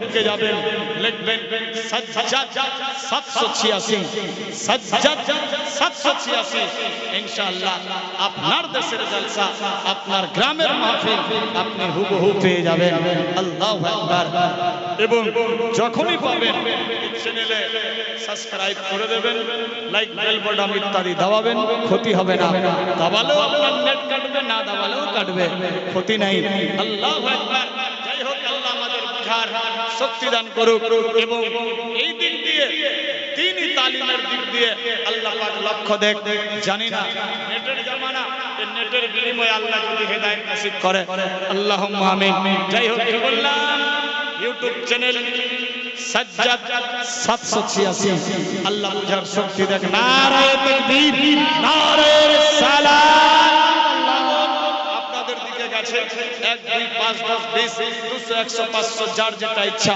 থেকে যাবেন। লিখবেন সাজ্জাদ, সাতশো ছিয়াশি, সাজ্জাদ, সাতশো ছিয়াশি। ইনশাআল্লাহ, আপনার দেশের জলসা, আপনার গ্রামের মাহফিল আপনি হুবহু পেয়ে যাবেন। আল্লাহু আকবার। এবং যখনই পাবেন চ্যানেলে সাবস্ক্রাইব করে দেবেন লাইক বেল বাটন ইত্যাদি দাবাবেন, ক্ষতি হবে না। দাবালেও আপনার নেট কাটবে, না দাবালেও কাটবে। ক্ষতি নাই। আল্লাহু আকবার যাই হোক আল্লাহ আমাদের বুঝার শক্তি দান করুক এবং এই দিক দিয়ে দিনই তালিমের দিক দিয়ে আল্লাহ লক্ষ্য দেখ, জানি না, নেটের জামানা নেটের বিনিময়ে আল্লাহ যদি করে আমিন। যাই হোক বললাম? ইউটিউব চ্যানেল সাজ্জাদ 786 আল্লাহ শক্তি দেখ। তাকবীর দিকে গেছে। এক দুই পাঁচ দশ বিশ দুশো একশো পাঁচশো যার যেটা ইচ্ছা।